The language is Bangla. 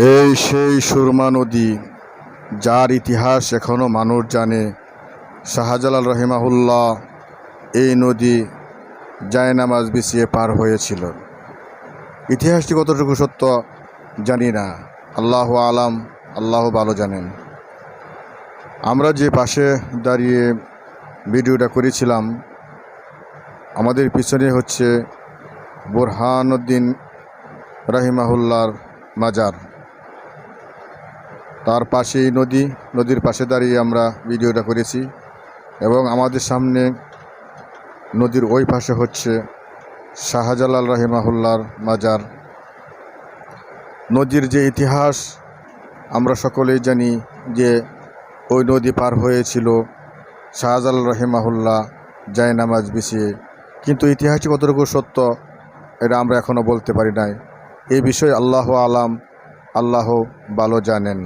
এই সেই সুরমা নদী, যার ইতিহাস এখনও মানুষ জানে। শাহজালাল রহিমাহুল্লাহ এই নদী জায়নামাজ বিছিয়ে পার হয়েছিল। ইতিহাসটি কতটুকু সত্য জানি না। আল্লাহ আলাম, আল্লাহ ভালো জানেন। আমরা যে পাশে দাঁড়িয়ে ভিডিওটা করেছিলাম, আমাদের পিছনে হচ্ছে বোরহানুদ্দিন রাহিমাহুল্লার মাজার। তার পাশেই নদী, নদীর পাশে দাঁড়িয়ে আমরা ভিডিওটা করেছি এবং আমাদের সামনে নদীর ওই পাশে হচ্ছে শাহজালাল রাহিমাহুল্লার মাজার। নদীর যে ইতিহাস, আমরা সকলেই জানি যে ওই নদী পার হয়েছিল শাহজালাল রহিমাহুল্লাহ জায়নামাজ বিছিয়ে কিন্তু ইতিহাসটি কতটুকু সত্য, এটা আমরা এখনও বলতে পারি নাই। এই বিষয়ে আল্লাহ আলাম, আল্লাহ ভালো জানেন।